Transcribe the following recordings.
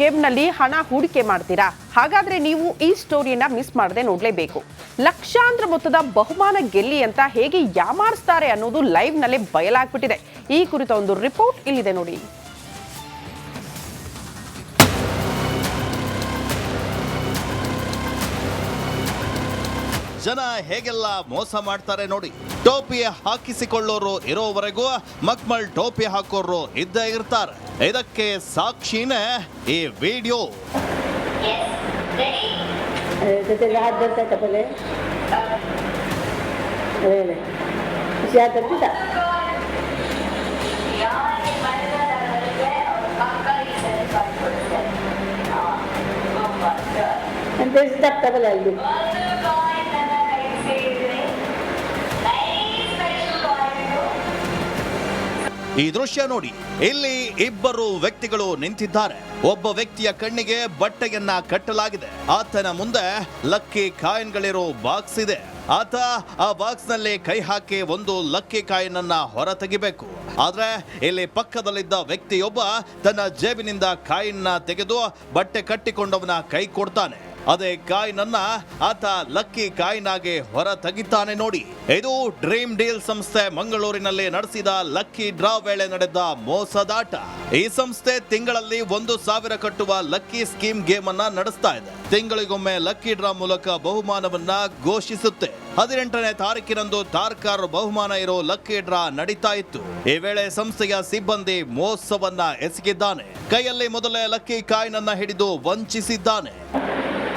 ಗೇಮ್ನಲ್ಲಿ ಹಣ ಹೂಡಿಕೆ ಮಾಡ್ತೀರಾ? ಹಾಗಾದ್ರೆ ನೀವು ಈ ಸ್ಟೋರಿಯನ್ನ ಮಿಸ್ ಮಾಡದೆ ನೋಡಲೇಬೇಕು. ಲಕ್ಷಾಂತರ ಮೊತ್ತದ ಬಹುಮಾನ ಗೆಲ್ಲಿ ಅಂತ ಹೇಗೆ ಯಾಮಾರಿಸ್ತಾರೆ ಅನ್ನೋದು ಲೈವ್ನಲ್ಲೇ ಬಯಲಾಗ್ಬಿಟ್ಟಿದೆ. ಈ ಕುರಿತ ಒಂದು ರಿಪೋರ್ಟ್ ಇಲ್ಲಿದೆ ನೋಡಿ. ಜನ ಹೇಗೆಲ್ಲ ಮೋಸ ಮಾಡ್ತಾರೆ ನೋಡಿ ಟೋಪಿ ಹಾಕಿಸಿಕೊಳ್ಳೋರು ಇರೋವರೆಗೂ ಮಕ್ಮಲ್ ಟೋಪಿ ಹಾಕೋರು ಇದ್ದೇ ಇರ್ತಾರೆ. ಇದಕ್ಕೆ ಸಾಕ್ಷಿನೇ ಈ ವಿಡಿಯೋ. ಅಂತ ತಪ್ಪಲ್ಲ ಅಲ್ಲಿ ಈ ದೃಶ್ಯ ನೋಡಿ. ಇಲ್ಲಿ ಇಬ್ಬರು ವ್ಯಕ್ತಿಗಳು ನಿಂತಿದ್ದಾರೆ. ಒಬ್ಬ ವ್ಯಕ್ತಿಯ ಕಣ್ಣಿಗೆ ಬಟ್ಟೆಯನ್ನ ಕಟ್ಟಲಾಗಿದೆ. ಆತನ ಮುಂದೆ ಲಕ್ಕಿ ಕಾಯಿನ್ಗಳಿರೋ ಬಾಕ್ಸ್ ಇದೆ. ಆತ ಆ ಬಾಕ್ಸ್ನಲ್ಲಿ ಕೈ ಹಾಕಿ ಒಂದು ಲಕ್ಕಿ ಕಾಯಿನ್ ಅನ್ನ ಹೊರ ತೆಗಿಬೇಕು ಆದ್ರೆ ಇಲ್ಲಿ ಪಕ್ಕದಲ್ಲಿದ್ದ ವ್ಯಕ್ತಿಯೊಬ್ಬ ತನ್ನ ಜೇಬಿನಿಂದ ಕಾಯಿನ್ನ ತೆಗೆದು ಬಟ್ಟೆ ಕಟ್ಟಿಕೊಂಡವನ ಕೈ ಕೊಡ್ತಾನೆ. ಅದೇ ಕಾಯಿನನ್ನ ಆತ ಲಕ್ಕಿ ಕಾಯಿನಾಗೆ ಹೊರ ತೆಗಿತಾನೆ ನೋಡಿ. ಇದು ಡ್ರೀಮ್ ಡೀಲ್ ಸಂಸ್ಥೆ ಮಂಗಳೂರಿನಲ್ಲಿ ನಡೆಸಿದ ಲಕ್ಕಿ ಡ್ರಾ ವೇಳೆ ನಡೆದ ಮೋಸದಾಟ ಈ ಸಂಸ್ಥೆ ತಿಂಗಳಲ್ಲಿ ಒಂದು ಸಾವಿರ ಕಟ್ಟುವ ಲಕ್ಕಿ ಸ್ಕೀಮ್ ಗೇಮ್ ಅನ್ನ ನಡೆಸ್ತಾ ಇದೆ. ತಿಂಗಳಿಗೊಮ್ಮೆ ಲಕ್ಕಿ ಡ್ರಾ ಮೂಲಕ ಬಹುಮಾನವನ್ನ ಘೋಷಿಸುತ್ತೆ. ಹದಿನೆಂಟನೇ ತಾರೀಕಿನಂದು ತಾರ್ಕಾರ್ ಬಹುಮಾನ ಇರೋ ಲಕ್ಕಿ ಡ್ರಾ ನಡೀತಾ ಇತ್ತು. ಈ ವೇಳೆ ಸಂಸ್ಥೆಯ ಸಿಬ್ಬಂದಿ ಮೋಸವನ್ನ ಎಸಗಿದ್ದಾನೆ. ಕೈಯಲ್ಲಿ ಮೊದಲೇ ಲಕ್ಕಿ ಕಾಯಿನನ್ನ ಹಿಡಿದು ವಂಚಿಸಿದ್ದಾನೆ.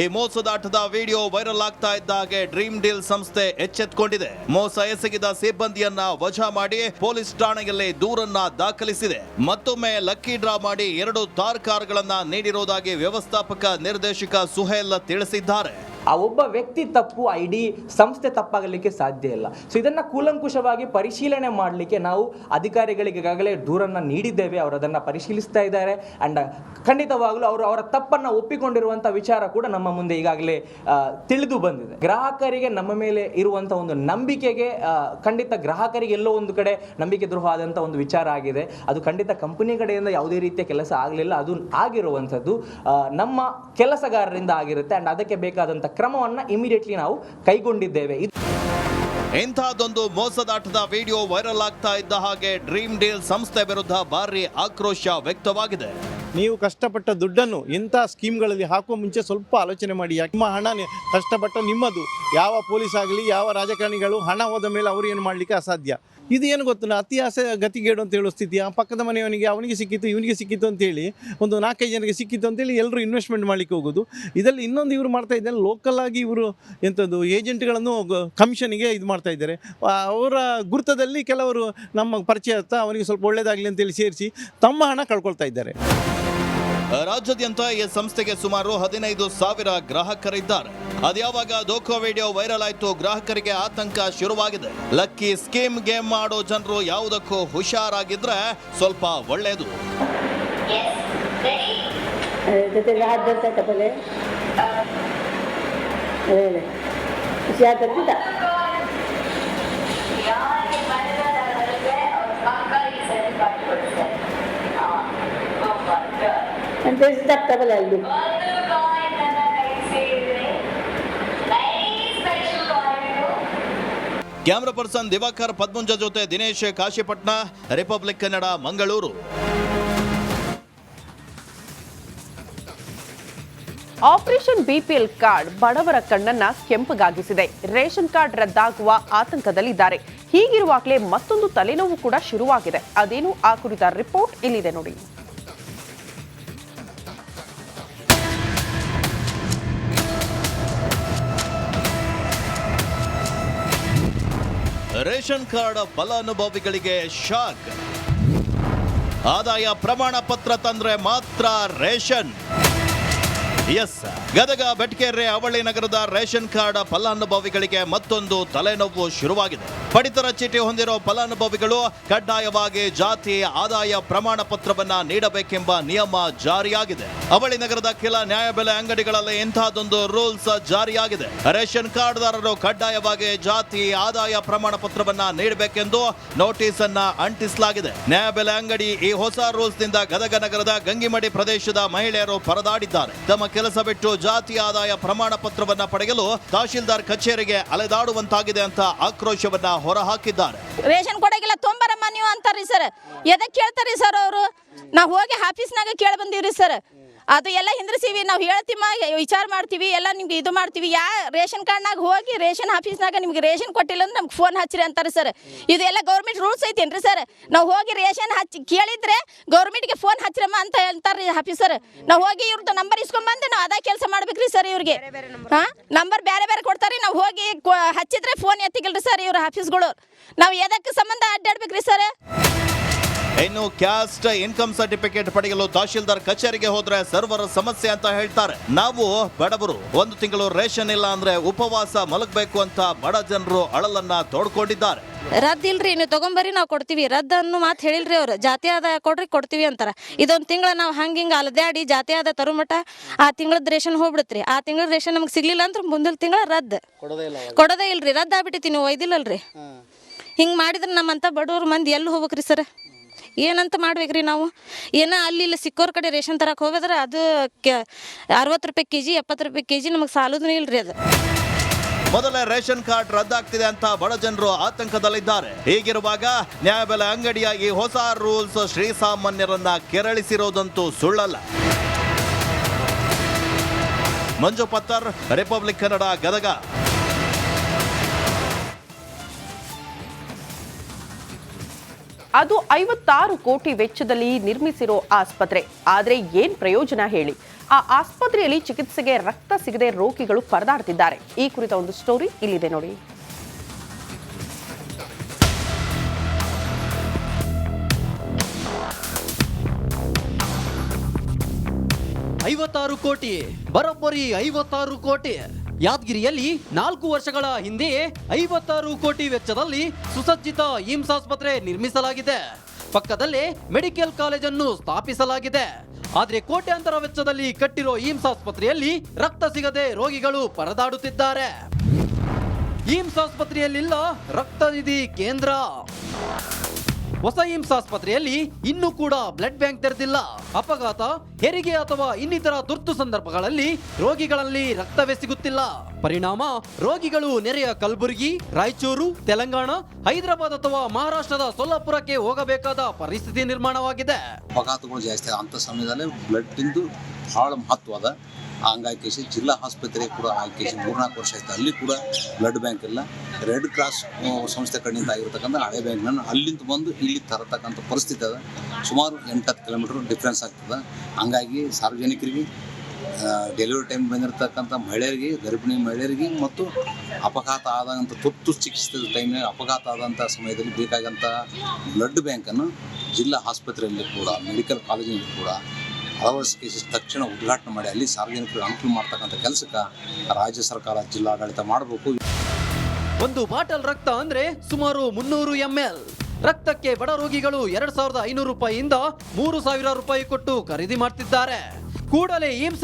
ಈ ಮೋಸದಾಟದ ವಿಡಿಯೋ ವೈರಲ್ ಆಗ್ತಾ ಇದ್ದ ಹಾಗೆ ಡ್ರೀಮ್ ಡೀಲ್ ಸಂಸ್ಥೆ ಎಚ್ಚೆತ್ಕೊಂಡಿದೆ. ಮೋಸ ಎಸಗಿದ ಸಿಬ್ಬಂದಿಯನ್ನ ವಜಾ ಮಾಡಿ ಪೊಲೀಸ್ ಠಾಣೆಯಲ್ಲಿ ದೂರನ್ನ ದಾಖಲಿಸಿದೆ. ಮತ್ತೊಮ್ಮೆ ಲಕ್ಕಿ ಡ್ರಾ ಮಾಡಿ ಎರಡು ಥಾರ್ ಕಾರ್ಗಳನ್ನ ನೀಡಿರುವುದಾಗಿ ವ್ಯವಸ್ಥಾಪಕ ನಿರ್ದೇಶಕ ಸುಹೇಲ್ ತಿಳಿಸಿದ್ದಾರೆ. ಆ ಒಬ್ಬ ವ್ಯಕ್ತಿ ತಪ್ಪು ಆ ಇಡೀ ಸಂಸ್ಥೆ ತಪ್ಪಾಗಲಿಕ್ಕೆ ಸಾಧ್ಯ ಇಲ್ಲ. ಸೊ ಇದನ್ನ ಕೂಲಂಕುಷವಾಗಿ ಪರಿಶೀಲನೆ ಮಾಡಲಿಕ್ಕೆ ನಾವು ಅಧಿಕಾರಿಗಳಿಗೆ ಈಗಾಗಲೇ ದೂರನ್ನ ನೀಡಿದ್ದೇವೆ. ಅವರು ಅದನ್ನ ಪರಿಶೀಲಿಸ್ತಾ ಇದ್ದಾರೆ. ಅಂಡ್ ಖಂಡಿತವಾಗಲೂ ಅವರು ಅವರ ತಪ್ಪನ್ನ ಒಪ್ಪಿಕೊಂಡಿರುವಂಥ ವಿಚಾರ ಕೂಡ ನಮ್ಮ ಮುಂದೆ ಈಗಾಗಲೇ ತಿಳಿದು ಬಂದಿದೆ. ಗ್ರಾಹಕರಿಗೆ ನಮ್ಮ ಮೇಲೆ ಇರುವಂತ ಒಂದು ನಂಬಿಕೆಗೆ ಖಂಡಿತ ಗ್ರಾಹಕರಿಗೆ ಎಲ್ಲೋ ಒಂದು ಕಡೆ ನಂಬಿಕೆ ದ್ರೋಹ ಆದಂತ ಒಂದು ವಿಚಾರ ಆಗಿದೆ. ಅದು ಖಂಡಿತ ಕಂಪನಿ ಕಡೆಯಿಂದ ಯಾವುದೇ ರೀತಿಯ ಕೆಲಸ ಆಗಲಿಲ್ಲ. ಅದು ಆಗಿರುವಂಥದ್ದು ನಮ್ಮ ಕೆಲಸಗಾರರಿಂದ ಆಗಿರುತ್ತೆ. ಅಂಡ್ ಅದಕ್ಕೆ ಬೇಕಾದಂಥ ಕ್ರಮವನ್ನ ಇಮಿಡಿಯೇಟ್ಲಿ ನಾವು ಕೈಗೊಂಡಿದ್ದೇವೆ. ಇಂಥದ್ದೊಂದು ಮೋಸದಾಟದ ವಿಡಿಯೋ ವೈರಲ್ ಆಗ್ತಾ ಇದ್ದ ಹಾಗೆ ಡ್ರೀಮ್ ಡೀಲ್ ಸಂಸ್ಥೆ ವಿರುದ್ಧ ಭಾರಿ ಆಕ್ರೋಶ ವ್ಯಕ್ತವಾಗಿದೆ. ನೀವು ಕಷ್ಟಪಟ್ಟ ದುಡ್ಡನ್ನು ಇಂಥ ಸ್ಕೀಮ್ಗಳಲ್ಲಿ ಹಾಕುವ ಮುಂಚೆ ಸ್ವಲ್ಪ ಆಲೋಚನೆ ಮಾಡಿ. ನಿಮ್ಮ ಹಣ ಕಷ್ಟಪಟ್ಟ ನಿಮ್ಮದು. ಯಾವ ಪೊಲೀಸ್ ಆಗಲಿ ಯಾವ ರಾಜಕಾರಣಿಗಳು ಹಣ ಹೋದ ಮೇಲೆ ಅವರು ಏನು ಮಾಡಲಿಕ್ಕೆ ಅಸಾಧ್ಯ? ಇದು ಏನು ಗೊತ್ತು? ಅತಿ ಆಸೆ ಗತಿಗೇಡು ಅಂತ ಹೇಳೋ ಸ್ಥಿತಿ. ಆ ಪಕ್ಕದ ಮನೆಯವನಿಗೆ ಅವನಿಗೆ ಸಿಕ್ಕಿತ್ತು, ಇವನಿಗೆ ಸಿಕ್ಕಿತ್ತು ಅಂತೇಳಿ ಒಂದು ನಾಲ್ಕೈದು ಜನರಿಗೆ ಸಿಕ್ಕಿತ್ತು ಅಂತೇಳಿ ಎಲ್ಲರೂ ಇನ್ವೆಸ್ಟ್ಮೆಂಟ್ ಮಾಡಲಿಕ್ಕೆ ಹೋಗೋದು. ಇದರಲ್ಲಿ ಇನ್ನೊಂದು ಇವರು ಮಾಡ್ತಾ ಇದ್ದಾರೆ. ಲೋಕಲ್ ಆಗಿ ಇವರು ಎಂಥದ್ದು ಏಜೆಂಟ್ಗಳನ್ನು ಕಮಿಷನಿಗೆ ಇದು ಮಾಡ್ತಾ ಇದ್ದಾರೆ. ಅವರ ಗುರುತದಲ್ಲಿ ಕೆಲವರು ನಮ್ಮ ಪರಿಚಯ ಅವನಿಗೆ ಸ್ವಲ್ಪ ಒಳ್ಳೇದಾಗಲಿ ಅಂತೇಳಿ ಸೇರಿಸಿ ತಮ್ಮ ಹಣ ಕಳ್ಕೊಳ್ತಾ ಇದ್ದಾರೆ. ರಾಜ್ಯಾದ್ಯಂತ ಈ ಸಂಸ್ಥೆಗೆ ಸುಮಾರು ಹದಿನೈದು ಸಾವಿರ ಗ್ರಾಹಕರಿದ್ದಾರೆ. ಅದ್ಯಾವಾಗ ದೋಖೋ ವಿಡಿಯೋ ವೈರಲ್ ಆಯಿತು, ಗ್ರಾಹಕರಿಗೆ ಆತಂಕ ಶುರುವಾಗಿದೆ. ಲಕ್ಕಿ ಸ್ಕೀಮ್ ಗೇಮ್ ಮಾಡೋ ಜನರು ಯಾವುದಕ್ಕೂ ಹುಷಾರಾಗಿದ್ರೆ ಸ್ವಲ್ಪ ಒಳ್ಳೆಯದು ಆಗ್ತದ ಅಂತ ತಪ್ಪಲ್ಲ ಅಲ್ಲಿ ಕ್ಯಾಮ್ರಾ ಪರ್ಸನ್ ದಿವಾಕರ್ ಪದ್ಮುಂಜ ಜೊತೆ Dinesh Kashipatna Republic Kannada Mangaluru operation BPL card ಬಡವರ ಕಣ್ಣನ್ನ ಕೆಂಪಗಾಗಿಸಿದೆ. Ration card ರದ್ದಾಗುವ ಆತಂಕದಲ್ಲಿದ್ದಾರೆ. ಹೀಗಿರುವಾಗಲೇ ಮತ್ತೊಂದು ತಲೆನೋವು ಕೂಡ ಶುರುವಾಗಿದೆ. ಅದೇನು ಆ ಕುರಿತ ರಿಪೋರ್ಟ್ ಇಲ್ಲಿದೆ ನೋಡಿ. ರೇಷನ್ ಕಾರ್ಡ್ ಫಲಾನುಭವಿಗಳಿಗೆ ಶಾಕ್. ಆದಾಯ ಪ್ರಮಾಣ ಪತ್ರ ತಂದ್ರೆ ಮಾತ್ರ ರೇಷನ್. ಎಸ್, ಗದಗ ಬೆಟ್ಕೆರೆ ಅವಳಿ ನಗರದ ರೇಷನ್ ಕಾರ್ಡ್ ಫಲಾನುಭವಿಗಳಿಗೆ ಮತ್ತೊಂದು ತಲೆನೋವು ಶುರುವಾಗಿದೆ. ಪಡಿತರ ಚೀಟಿ ಹೊಂದಿರೋ ಫಲಾನುಭವಿಗಳು ಕಡ್ಡಾಯವಾಗಿ ಜಾತಿ, ಆದಾಯ ಪ್ರಮಾಣ ಪತ್ರವನ್ನ ನೀಡಬೇಕೆಂಬ ನಿಯಮ ಜಾರಿಯಾಗಿದೆ. ಅವಳಿ ನಗರದ ಕೆಲ ನ್ಯಾಯಬೆಲೆ ಅಂಗಡಿಗಳಲ್ಲಿ ಇಂತಹದೊಂದು ರೂಲ್ಸ್ ಜಾರಿಯಾಗಿದೆ. ರೇಷನ್ ಕಾರ್ಡ್ದಾರರು ಕಡ್ಡಾಯವಾಗಿ ಜಾತಿ, ಆದಾಯ ಪ್ರಮಾಣ ಪತ್ರವನ್ನ ನೀಡಬೇಕೆಂದು ನೋಟಿಸ್ ಅನ್ನ ಅಂಟಿಸಲಾಗಿದೆ. ನ್ಯಾಯಬೆಲೆ ಅಂಗಡಿ ಈ ಹೊಸ ರೂಲ್ಸ್ನಿಂದ ಗದಗ ನಗರದ ಗಂಗಿಮಡಿ ಪ್ರದೇಶದ ಮಹಿಳೆಯರು ಪರದಾಡಿದ್ದಾರೆ. ತಮ್ಮ ಕೆಲಸ ಬಿಟ್ಟು ಜಾತಿ, ಆದಾಯ ಪ್ರಮಾಣ ಪತ್ರವನ್ನ ಪಡೆಯಲು ತಹಶೀಲ್ದಾರ್ ಕಚೇರಿಗೆ ಅಲೆದಾಡುವಂತಾಗಿದೆ ಅಂತ ಆಕ್ರೋಶವನ್ನ ಹೊರಹಾಕಿದ್ದಾರೆ. ರೇಷನ್ ಕೊಡಗಿಲ್ಲ ತೊಂಬರಮ್ಮ ನೀವು ಅಂತಾರ್ರಿ ಸರ್. ಎದಕ್ಕೆ ಕೇಳ್ತಾರ್ರಿ ಸರ್ ಅವರು? ನಾವು ಹೋಗಿ ಆಫೀಸ್ನಾಗ ಕೇಳಿ ಬಂದೀವ್ರಿ ಸರ್. ಅದು ಎಲ್ಲ ಹಿಂದ್ರಿಸೀವಿ. ನಾವು ಹೇಳ್ತೀಮ ವಿಚಾರ ಮಾಡ್ತೀವಿ ಎಲ್ಲ ನಿಮ್ಗೆ ಇದು ಮಾಡ್ತೀವಿ. ಯಾ ರೇಷನ್ ಕಾರ್ಡ್ನಾಗ ಹೋಗಿ ರೇಷನ್ ಆಫೀಸ್ನಾಗ ನಿಮ್ಗೆ ರೇಷನ್ ಕೊಟ್ಟಿಲ್ಲ ಅಂದ್ರೆ ನಮ್ಗೆ ಫೋನ್ ಹಚ್ಚಿರಿ ಅಂತಾರೆ ಸರ್. ಇದೆಲ್ಲ ಗೌರ್ಮೆಂಟ್ ರೂಲ್ಸ್ ಐತೇನ್ರಿ ಸರ್? ನಾವು ಹೋಗಿ ರೇಷನ್ ಹಚ್ಚಿ ಕೇಳಿದ್ರೆ ಗೌರ್ಮೆಂಟ್ಗೆ ಫೋನ್ ಹಚ್ಚಿರಮ್ಮ ಅಂತ ಹೇಳ್ತಾರ್ರಿ ಆಫೀಸರ್. ನಾವು ಹೋಗಿ ಇವ್ರದ್ದು ನಂಬರ್ ಇಸ್ಕೊಂಬಂದು ನಾವು ಅದೇ ಕೆಲಸ ಮಾಡ್ಬೇಕ್ರಿ ಸರ್ ಇವ್ರಿಗೆ. ಹಾಂ ನಂಬರ್ ಬೇರೆ ಬೇರೆ ಕೊಡ್ತಾರೆ ನಾವು ಹೋಗಿ ಹಚ್ಚಿದ್ರೆ ಫೋನ್ ಎತ್ತಿಗಿಲ್ರಿ ಸರ್ ಇವ್ರ ಆಫೀಸ್ಗಳು. ನಾವು ಎದಕ್ಕೆ ಸಂಬಂಧ ಅಡ್ಡಾಡ್ಬೇಕ್ರಿ ಸರ್? ಇನ್ನು ಕ್ಯಾಸ್ಟ್ ಇನ್ಕಮ್ ಸರ್ಟಿಫಿಕೇಟ್ ಪಡೆಯಲು ತಹಶೀಲ್ದಾರ್ ಕಚೇರಿಗೆ ಹೋದ್ರೆ ಸರ್ವರ್ ಸಮಸ್ಯೆ ಅಂತ ಹೇಳ್ತಾರೆ. ನಾವು ಬಡವರು ಒಂದು ತಿಂಗಳು ರೇಷನ್ ಇಲ್ಲ ಅಂದ್ರೆ ಉಪವಾಸ ಮಲಗಬೇಕು ಅಂತ ಬಡ ಜನರು ಅಳಲನ್ನ ತೋಡ್ಕೊಂಡಿದ್ದಾರೆ. ರದ್ದು ಇಲ್ರಿ ನೀವು ತಗೊಂಬರಿ ನಾವು ಕೊಡ್ತೀವಿ. ರದ್ದ ಅನ್ನೋ ಮಾತು ಹೇಳಿಲ್ರಿ ಅವ್ರು. ಜಾತಿ ಆದಾಯ ಕೊಡ್ರಿ ಕೊಡ್ತೀವಿ ಅಂತಾರ. ಇದೊಂದು ತಿಂಗಳ ನಾವು ಹಂಗೆ ಹಿಂಗೆ ಅಲದಾಡಿ ಜಾತಿ ಆದ ತರುಮಟ ಆ ತಿಂಗಳದ ರೇಷನ್ ಹೋಗ್ಬಿಡತ್ರಿ. ಆ ತಿಂಗಳ ರೇಷನ್ ನಮ್ಗೆ ಸಿಗ್ಲಿಲ್ಲ ಅಂದ್ರೆ ಮುಂದಿನ ತಿಂಗಳ ರದ್ದು. ಕೊಡೋದೇ ಇಲ್ರಿ ರದ್ದ ಆಗ್ಬಿಟ್ಟೈತಿ ನೀವು ಒಯ್ದಿಲ್ಲಲ್ರಿ. ಹಿಂಗೆ ಮಾಡಿದ್ರೆ ನಮ್ಮಂತ ಬಡವ್ರ ಮಂದಿ ಎಲ್ಲಿ ಹೋಗ್ಬೇಕ್ರಿ ಸರ್? ಏನಂತ ಮಾಡ್ಬೇಕ್ರಿ ನಾವು? ಏನೋ ಅಲ್ಲಿ ಇಲ್ಲಿ ಸಿಕ್ಕೋರ್ ಕಡೆ ರೇಷನ್ ತರಕ್ಕೆ ಹೋಗಿದ್ರೆ ಅದು ಅರವತ್ತು ರೂಪಾಯಿ ಕೆ ಜಿ ಎಪ್ಪತ್ತು ರೂಪಾಯಿ ಕೆ ಜಿ ನಮಗೆ ಇಲ್ಲ ಇಲ್ರಿ ಅದು. ಮೊದಲೇ ರೇಷನ್ ಕಾರ್ಡ್ ರದ್ದಾಗ್ತಿದೆ ಅಂತ ಬಡ ಜನರು ಆತಂಕದಲ್ಲಿದ್ದಾರೆ. ಹೀಗಿರುವಾಗ ನ್ಯಾಯಬೆಲೆ ಅಂಗಡಿಯ ಈ ಹೊಸ ರೂಲ್ಸ್ ಶ್ರೀಸಾಮಾನ್ಯರನ್ನ ಕೆರಳಿಸಿರೋದಂತೂ ಸುಳ್ಳಲ್ಲ. ಮಂಜು ಪತ್ತರ್, ರಿಪಬ್ಲಿಕ್ ಕನ್ನಡ ಗದಗ. ಅದು ಐವತ್ತಾರು ಕೋಟಿ ವೆಚ್ಚದಲ್ಲಿ ನಿರ್ಮಿಸಿರೋ ಆಸ್ಪತ್ರೆ. ಆದರೆ ಏನ್ ಪ್ರಯೋಜನ ಹೇಳಿ? ಆ ಆಸ್ಪತ್ರೆಯಲ್ಲಿ ಚಿಕಿತ್ಸೆಗೆ ರಕ್ತ ಸಿಗದೆ ರೋಗಿಗಳು ಪರದಾಡ್ತಿದ್ದಾರೆ. ಈ ಕುರಿತ ಒಂದು ಸ್ಟೋರಿ ಇಲ್ಲಿದೆ ನೋಡಿ. ಐವತ್ತಾರು ಕೋಟಿ, ಬರೋಬ್ಬರಿ ಐವತ್ತಾರು ಕೋಟಿ. ಯಾದಗಿರಿಯಲ್ಲಿ ನಾಲ್ಕು ವರ್ಷಗಳ ಹಿಂದೆ ಐವತ್ತಾರು ಕೋಟಿ ವೆಚ್ಚದಲ್ಲಿ ಸುಸಜ್ಜಿತ ಏಮ್ಸ್ ಆಸ್ಪತ್ರೆ ನಿರ್ಮಿಸಲಾಗಿದೆ. ಪಕ್ಕದಲ್ಲೇ ಮೆಡಿಕಲ್ ಕಾಲೇಜನ್ನು ಸ್ಥಾಪಿಸಲಾಗಿದೆ. ಆದರೆ ಕೋಟ್ಯಾಂತರ ವೆಚ್ಚದಲ್ಲಿ ಕಟ್ಟಿರೋ ಏಮ್ಸ್ ಆಸ್ಪತ್ರೆಯಲ್ಲಿ ರಕ್ತ ಸಿಗದೆ ರೋಗಿಗಳು ಪರದಾಡುತ್ತಿದ್ದಾರೆ. ಏಮ್ಸ್ ಆಸ್ಪತ್ರೆಯಲ್ಲಿಲ್ಲ ರಕ್ತ ನಿಧಿ ಕೇಂದ್ರ. ಹೊಸ ಏಮ್ಸ್ ಆಸ್ಪತ್ರೆಯಲ್ಲಿ ಇನ್ನೂ ಕೂಡ ಬ್ಲಡ್ ಬ್ಯಾಂಕ್ ತೆರೆದಿಲ್ಲ. ಅಪಘಾತ, ಹೆರಿಗೆ ಅಥವಾ ಇನ್ನಿತರ ತುರ್ತು ಸಂದರ್ಭಗಳಲ್ಲಿ ರೋಗಿಗಳಲ್ಲಿ ರಕ್ತವೇ ಸಿಗುತ್ತಿಲ್ಲ. ಪರಿಣಾಮ, ರೋಗಿಗಳು ನೆರೆಯ ಕಲಬುರಗಿ, ರಾಯಚೂರು, ತೆಲಂಗಾಣ, ಹೈದರಾಬಾದ್ ಅಥವಾ ಮಹಾರಾಷ್ಟ್ರದ ಸೊಲ್ಲಾಪುರಕ್ಕೆ ಹೋಗಬೇಕಾದ ಪರಿಸ್ಥಿತಿ ನಿರ್ಮಾಣವಾಗಿದೆ. ಅಪಘಾತಗಳು ಜಾಸ್ತಿ ಅಂತ ಸಮಯದಲ್ಲಿ ಬ್ಲಡ್ ಬಹಳ ಮಹತ್ವ ಕೇಸಿ ಜಿಲ್ಲಾ ಆಸ್ಪತ್ರೆ ಕೂಡ ಆಗಿ ಮೂರ್ನಾಲ್ಕು ವರ್ಷ ಆಯ್ತು. ಅಲ್ಲಿ ಕೂಡ ಬ್ಲಡ್ ಬ್ಯಾಂಕ್ ಇಲ್ಲ. ರೆಡ್ ಕ್ರಾಸ್ ಸಂಸ್ಥೆ ಕಡೆಯಿಂದ ಆಗಿರ್ತಕ್ಕಂಥ ಹಳೆ ಬ್ಯಾಂಕ್ನ ಅಲ್ಲಿಂದ ಬಂದು ಇಲ್ಲಿ ತರತಕ್ಕಂಥ ಪರಿಸ್ಥಿತಿ ಅದ. ಸುಮಾರು ಎಂಟತ್ತು ಕಿಲೋಮೀಟ್ರ್ ಡಿಫ್ರೆನ್ಸ್ ಆಗ್ತದೆ. ಹಂಗಾಗಿ ಸಾರ್ವಜನಿಕರಿಗೆ ಡೆಲಿವರಿ ಟೈಮ್ ಬಂದಿರತಕ್ಕಂಥ ಮಹಿಳೆಯರಿಗೆ, ಗರ್ಭಿಣಿ ಮಹಿಳೆಯರಿಗೆ ಮತ್ತು ಅಪಘಾತ ಆದಂಥ, ತುರ್ತು ಚಿಕಿತ್ಸೆ ಟೈಮ್ನಾಗ ಅಪಘಾತ ಆದಂಥ ಸಮಯದಲ್ಲಿ ಬೇಕಾದಂಥ ಬ್ಲಡ್ ಬ್ಯಾಂಕನ್ನು ಜಿಲ್ಲಾ ಆಸ್ಪತ್ರೆಯಲ್ಲಿ ಕೂಡ, ಮೆಡಿಕಲ್ ಕಾಲೇಜಿನಲ್ಲಿ ಕೂಡ ಅಳವಡಿಸಿ ತಕ್ಷಣ ಉದ್ಘಾಟನೆ ಮಾಡಿ ಅಲ್ಲಿ ಸಾರ್ವಜನಿಕರಿಗೆ ಅನುಕೂಲ ಮಾಡ್ತಕ್ಕಂಥ ಕೆಲಸಕ್ಕೆ ರಾಜ್ಯ ಸರ್ಕಾರ ಜಿಲ್ಲಾಡಳಿತ ಮಾಡಬೇಕು. ಒಂದು ಬಾಟಲ್ ರಕ್ತ ಅಂದ್ರೆ ಸುಮಾರು ಮುನ್ನೂರು ಎಂ ಎಲ್ ರಕ್ತಕ್ಕೆ ಬಡ ರೋಗಿಗಳು ಎರಡ್ ಸಾವಿರದ ಐನೂರು ರೂಪಾಯಿಯಿಂದ ಮೂರು ಸಾವಿರ ರೂಪಾಯಿ ಕೊಟ್ಟು ಖರೀದಿ ಮಾಡ್ತಿದ್ದಾರೆ. ಕೂಡಲೇ ಏಮ್ಸ್